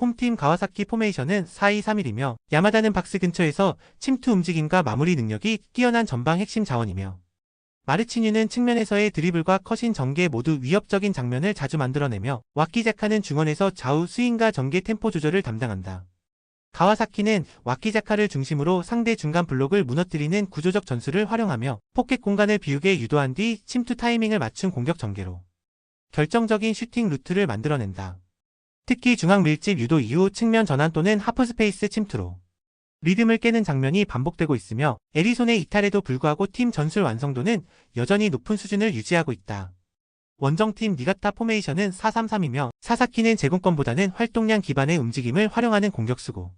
홈팀 가와사키 포메이션은 4-2-3-1이며 야마다는 박스 근처에서 침투 움직임과 마무리 능력이 뛰어난 전방 핵심 자원이며 마르치뉴는 측면에서의 드리블과 컷인 전개 모두 위협적인 장면을 자주 만들어내며 와키자카는 중원에서 좌우 스윙과 전개 템포 조절을 담당한다. 가와사키는 와키자카를 중심으로 상대 중간 블록을 무너뜨리는 구조적 전술을 활용하며 포켓 공간을 비우게 유도한 뒤 침투 타이밍을 맞춘 공격 전개로 결정적인 슈팅 루트를 만들어낸다. 특히 중앙 밀집 유도 이후 측면 전환 또는 하프 스페이스 침투로 리듬을 깨는 장면이 반복되고 있으며 에리손의 이탈에도 불구하고 팀 전술 완성도는 여전히 높은 수준을 유지하고 있다. 원정팀 니가타 포메이션은 4-3-3이며 사사키는 제공권보다는 활동량 기반의 움직임을 활용하는 공격수고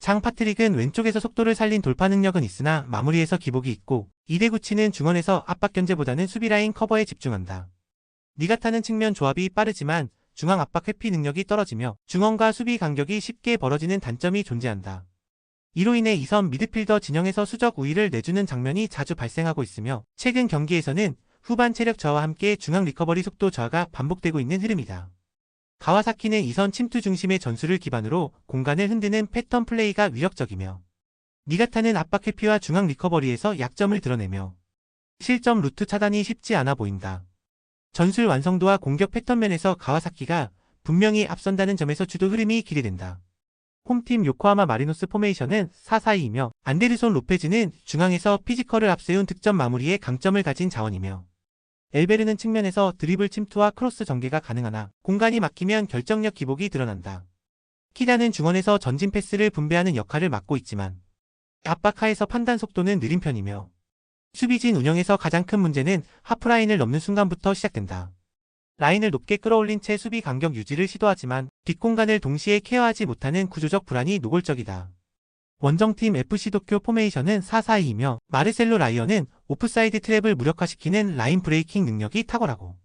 장 파트릭은 왼쪽에서 속도를 살린 돌파 능력은 있으나 마무리에서 기복이 있고 이대구치는 중원에서 압박 견제보다는 수비라인 커버에 집중한다. 니가타는 측면 조합이 빠르지만 중앙 압박 회피 능력이 떨어지며 중원과 수비 간격이 쉽게 벌어지는 단점이 존재한다. 이로 인해 이선 미드필더 진영에서 수적 우위를 내주는 장면이 자주 발생하고 있으며 최근 경기에서는 후반 체력 저하와 함께 중앙 리커버리 속도 저하가 반복되고 있는 흐름이다. 가와사키는 이선 침투 중심의 전술을 기반으로 공간을 흔드는 패턴 플레이가 위력적이며 니가타는 압박 회피와 중앙 리커버리에서 약점을 드러내며 실점 루트 차단이 쉽지 않아 보인다. 전술 완성도와 공격 패턴 면에서 가와사키가 분명히 앞선다는 점에서 주도 흐름이 기대된다. 홈팀 요코하마 마리노스 포메이션은 4-4-2이며 안데르손 로페즈는 중앙에서 피지컬을 앞세운 득점 마무리에 강점을 가진 자원이며 엘베르는 측면에서 드리블 침투와 크로스 전개가 가능하나 공간이 막히면 결정력 기복이 드러난다. 키다는 중원에서 전진 패스를 분배하는 역할을 맡고 있지만 압박하에서 판단 속도는 느린 편이며 수비진 운영에서 가장 큰 문제는 하프라인을 넘는 순간부터 시작된다. 라인을 높게 끌어올린 채 수비 간격 유지를 시도하지만 뒷공간을 동시에 케어하지 못하는 구조적 불안이 노골적이다. 원정팀 FC 도쿄 포메이션은 4-4-2이며 마르셀로 라이언은 오프사이드 트랩을 무력화시키는 라인 브레이킹 능력이 탁월하고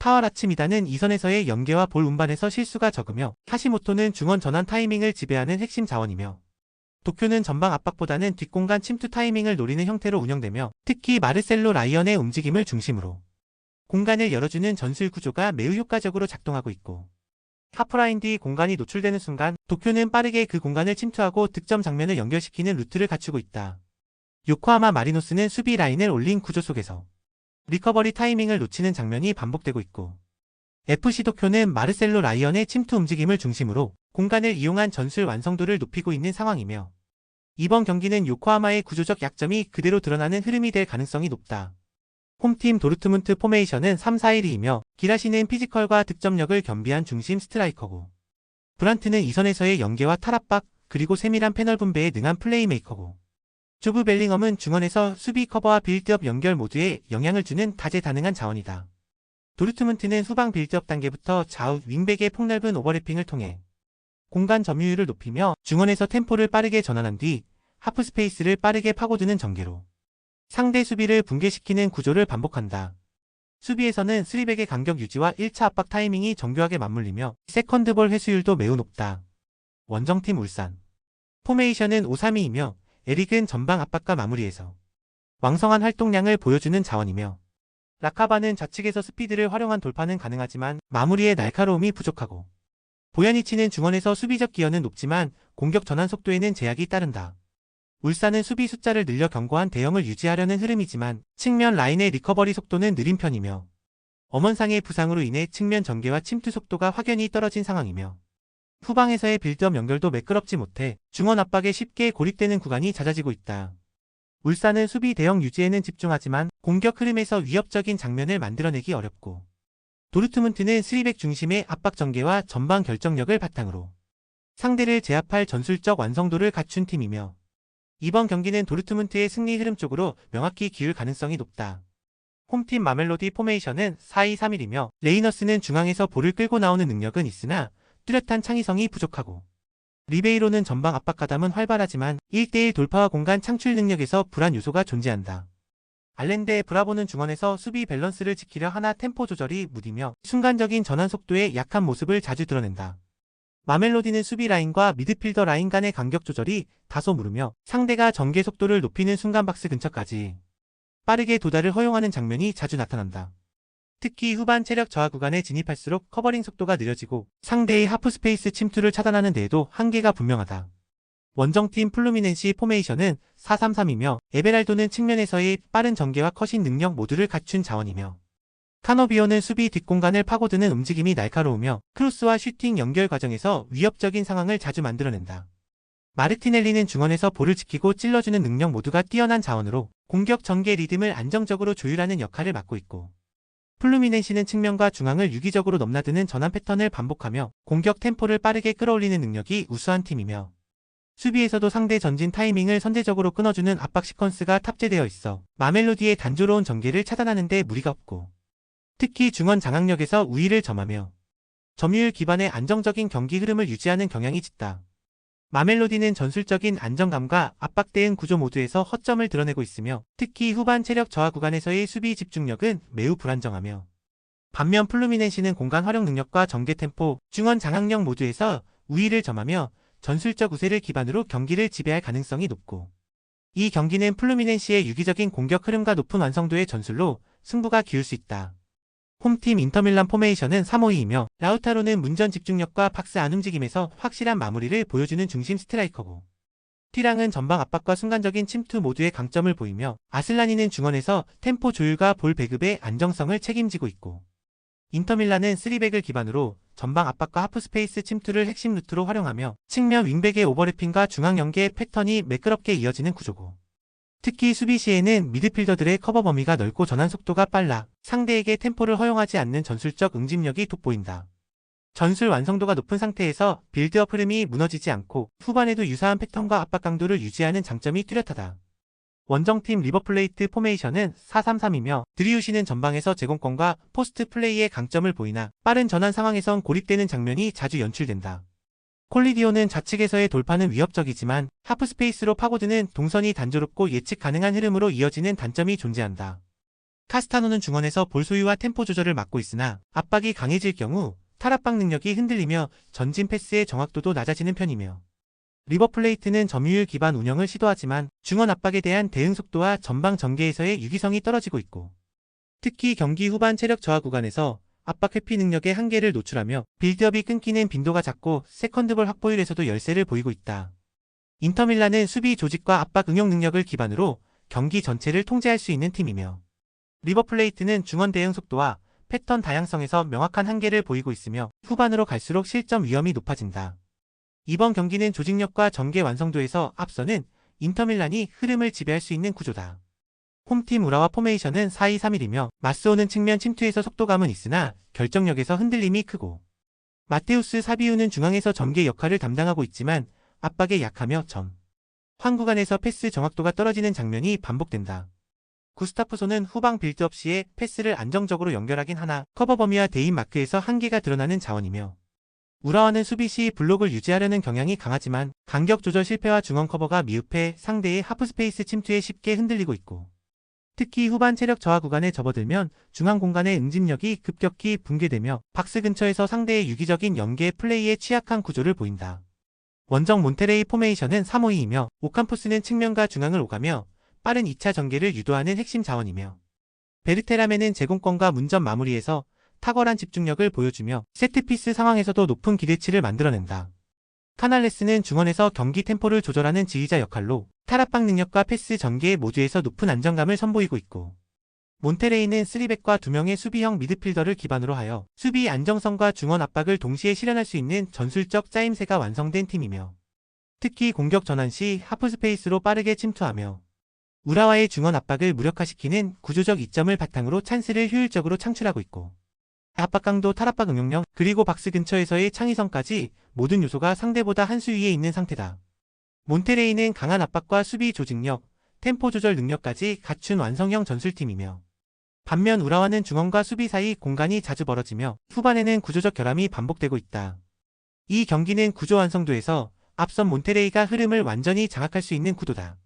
타와라츠미다는 이선에서의 연계와 볼 운반에서 실수가 적으며 하시모토는 중원 전환 타이밍을 지배하는 핵심 자원이며 도쿄는 전방 압박보다는 뒷공간 침투 타이밍을 노리는 형태로 운영되며 특히 마르셀로 라이언의 움직임을 중심으로 공간을 열어주는 전술 구조가 매우 효과적으로 작동하고 있고 하프라인 뒤 공간이 노출되는 순간 도쿄는 빠르게 그 공간을 침투하고 득점 장면을 연결시키는 루트를 갖추고 있다. 요코하마 마리노스는 수비 라인을 올린 구조 속에서 리커버리 타이밍을 놓치는 장면이 반복되고 있고 FC 도쿄는 마르셀로 라이언의 침투 움직임을 중심으로 공간을 이용한 전술 완성도를 높이고 있는 상황이며 이번 경기는 요코하마의 구조적 약점이 그대로 드러나는 흐름이 될 가능성이 높다. 홈팀 도르트문트 포메이션은 3-4-1이며 기라시는 피지컬과 득점력을 겸비한 중심 스트라이커고 브란트는 이선에서의 연계와 탈압박 그리고 세밀한 패널 분배에 능한 플레이메이커고 조브 벨링엄은 중원에서 수비 커버와 빌드업 연결 모두에 영향을 주는 다재다능한 자원이다. 도르트문트는 후방 빌드업 단계부터 좌우 윙백의 폭넓은 오버래핑을 통해 공간 점유율을 높이며 중원에서 템포를 빠르게 전환한 뒤 하프 스페이스를 빠르게 파고드는 전개로 상대 수비를 붕괴시키는 구조를 반복한다. 수비에서는 3백의 간격 유지와 1차 압박 타이밍이 정교하게 맞물리며 세컨드볼 회수율도 매우 높다. 원정팀 울산 포메이션은 5-3-2이며 에릭은 전방 압박과 마무리에서 왕성한 활동량을 보여주는 자원이며 라카바는 좌측에서 스피드를 활용한 돌파는 가능하지만 마무리의 날카로움이 부족하고 보야니치는 중원에서 수비적 기여는 높지만 공격 전환 속도에는 제약이 따른다. 울산은 수비 숫자를 늘려 견고한 대형을 유지하려는 흐름이지만 측면 라인의 리커버리 속도는 느린 편이며 엄원상의 부상으로 인해 측면 전개와 침투 속도가 확연히 떨어진 상황이며 후방에서의 빌드업 연결도 매끄럽지 못해 중원 압박에 쉽게 고립되는 구간이 잦아지고 있다. 울산은 수비 대형 유지에는 집중하지만 공격 흐름에서 위협적인 장면을 만들어내기 어렵고 도르트문트는 스리백 중심의 압박 전개와 전방 결정력을 바탕으로 상대를 제압할 전술적 완성도를 갖춘 팀이며 이번 경기는 도르트문트의 승리 흐름 쪽으로 명확히 기울 가능성이 높다. 홈팀 마멜로디 포메이션은 4-2-3-1이며 레이너스는 중앙에서 볼을 끌고 나오는 능력은 있으나 뚜렷한 창의성이 부족하고 리베이로는 전방 압박 가담은 활발하지만 1대1 돌파와 공간 창출 능력에서 불안 요소가 존재한다. 알렌데 브라보는 중원에서 수비 밸런스를 지키려 하나 템포 조절이 무디며 순간적인 전환 속도의 약한 모습을 자주 드러낸다. 마멜로디는 수비 라인과 미드필더 라인 간의 간격 조절이 다소 무르며 상대가 전개 속도를 높이는 순간 박스 근처까지 빠르게 도달을 허용하는 장면이 자주 나타난다. 특히 후반 체력 저하 구간에 진입할수록 커버링 속도가 느려지고 상대의 하프스페이스 침투를 차단하는 데에도 한계가 분명하다. 원정팀 플루미넨시 포메이션은 4-3-3이며 에베랄도는 측면에서의 빠른 전개와 컷인 능력 모두를 갖춘 자원이며 카노비오는 수비 뒷공간을 파고드는 움직임이 날카로우며 크로스와 슈팅 연결 과정에서 위협적인 상황을 자주 만들어낸다. 마르티넬리는 중원에서 볼을 지키고 찔러주는 능력 모두가 뛰어난 자원으로 공격 전개 리듬을 안정적으로 조율하는 역할을 맡고 있고 플루미넨시는 측면과 중앙을 유기적으로 넘나드는 전환 패턴을 반복하며 공격 템포를 빠르게 끌어올리는 능력이 우수한 팀이며 수비에서도 상대 전진 타이밍을 선제적으로 끊어주는 압박 시퀀스가 탑재되어 있어 마멜로디의 단조로운 전개를 차단하는 데 무리가 없고 특히 중원 장악력에서 우위를 점하며 점유율 기반의 안정적인 경기 흐름을 유지하는 경향이 짙다. 마멜로디는 전술적인 안정감과 압박 대응 구조 모두에서 허점을 드러내고 있으며 특히 후반 체력 저하 구간에서의 수비 집중력은 매우 불안정하며 반면 플루미넨시는 공간 활용 능력과 전개 템포, 중원 장악력 모두에서 우위를 점하며 전술적 우세를 기반으로 경기를 지배할 가능성이 높고 이 경기는 플루미넨시의 유기적인 공격 흐름과 높은 완성도의 전술로 승부가 기울 수 있다. 홈팀 인터밀란 포메이션은 3-5-2이며 라우타로는 문전 집중력과 박스 안 움직임에서 확실한 마무리를 보여주는 중심 스트라이커고 티랑은 전방 압박과 순간적인 침투 모두의 강점을 보이며 아슬라니는 중원에서 템포 조율과 볼 배급의 안정성을 책임지고 있고 인터밀란은 3백을 기반으로 전방 압박과 하프스페이스 침투를 핵심 루트로 활용하며 측면 윙백의 오버래핑과 중앙 연계의 패턴이 매끄럽게 이어지는 구조고 특히 수비 시에는 미드필더들의 커버 범위가 넓고 전환 속도가 빨라 상대에게 템포를 허용하지 않는 전술적 응집력이 돋보인다. 전술 완성도가 높은 상태에서 빌드업 흐름이 무너지지 않고 후반에도 유사한 패턴과 압박 강도를 유지하는 장점이 뚜렷하다. 원정팀 리버플레이트 포메이션은 4-3-3이며 드리우시는 전방에서 제공권과 포스트 플레이의 강점을 보이나 빠른 전환 상황에선 고립되는 장면이 자주 연출된다. 콜리디오는 좌측에서의 돌파는 위협적이지만 하프스페이스로 파고드는 동선이 단조롭고 예측 가능한 흐름으로 이어지는 단점이 존재한다. 카스타노는 중원에서 볼 소유와 템포 조절을 맡고 있으나 압박이 강해질 경우 탈압박 능력이 흔들리며 전진 패스의 정확도도 낮아지는 편이며 리버플레이트는 점유율 기반 운영을 시도하지만 중원 압박에 대한 대응 속도와 전방 전개에서의 유기성이 떨어지고 있고 특히 경기 후반 체력 저하 구간에서 압박 회피 능력의 한계를 노출하며 빌드업이 끊기는 빈도가 작고 세컨드볼 확보율에서도 열세를 보이고 있다. 인터밀란은 수비 조직과 압박 응용 능력을 기반으로 경기 전체를 통제할 수 있는 팀이며 리버플레이트는 중원 대응 속도와 패턴 다양성에서 명확한 한계를 보이고 있으며 후반으로 갈수록 실점 위험이 높아진다. 이번 경기는 조직력과 전개 완성도에서 앞서는 인터밀란이 흐름을 지배할 수 있는 구조다. 홈팀 우라와 포메이션은 4-2-3-1이며 맞서오는 측면 침투에서 속도감은 있으나 결정력에서 흔들림이 크고 마테우스 사비우는 중앙에서 전개 역할을 담당하고 있지만 압박에 약하며 점. 황 구간에서 패스 정확도가 떨어지는 장면이 반복된다. 구스타프소는 후방 빌드업 시에 패스를 안정적으로 연결하긴 하나 커버 범위와 대인 마크에서 한계가 드러나는 자원이며 우라와는 수비 시 블록을 유지하려는 경향이 강하지만 간격 조절 실패와 중원 커버가 미흡해 상대의 하프스페이스 침투에 쉽게 흔들리고 있고 특히 후반 체력 저하 구간에 접어들면 중앙 공간의 응집력이 급격히 붕괴되며 박스 근처에서 상대의 유기적인 연계 플레이에 취약한 구조를 보인다. 원정 몬테레이 포메이션은 3-5-2이며 오캄포스는 측면과 중앙을 오가며 빠른 2차 전개를 유도하는 핵심 자원이며 베르테라메는 제공권과 문전 마무리에서 탁월한 집중력을 보여주며 세트피스 상황에서도 높은 기대치를 만들어낸다. 카날레스는 중원에서 경기 템포를 조절하는 지휘자 역할로 탈압박 능력과 패스 전개 모두에서 높은 안정감을 선보이고 있고 몬테레이는 3백과 2명의 수비형 미드필더를 기반으로 하여 수비 안정성과 중원 압박을 동시에 실현할 수 있는 전술적 짜임새가 완성된 팀이며 특히 공격 전환 시 하프스페이스로 빠르게 침투하며 우라와의 중원 압박을 무력화시키는 구조적 이점을 바탕으로 찬스를 효율적으로 창출하고 있고 압박 강도, 탈압박 응용력, 그리고 박스 근처에서의 창의성까지 모든 요소가 상대보다 한 수 위에 있는 상태다. 몬테레이는 강한 압박과 수비 조직력, 템포 조절 능력까지 갖춘 완성형 전술팀이며 반면 우라와는 중원과 수비 사이 공간이 자주 벌어지며 후반에는 구조적 결함이 반복되고 있다. 이 경기는 구조 완성도에서 앞선 몬테레이가 흐름을 완전히 장악할 수 있는 구도다.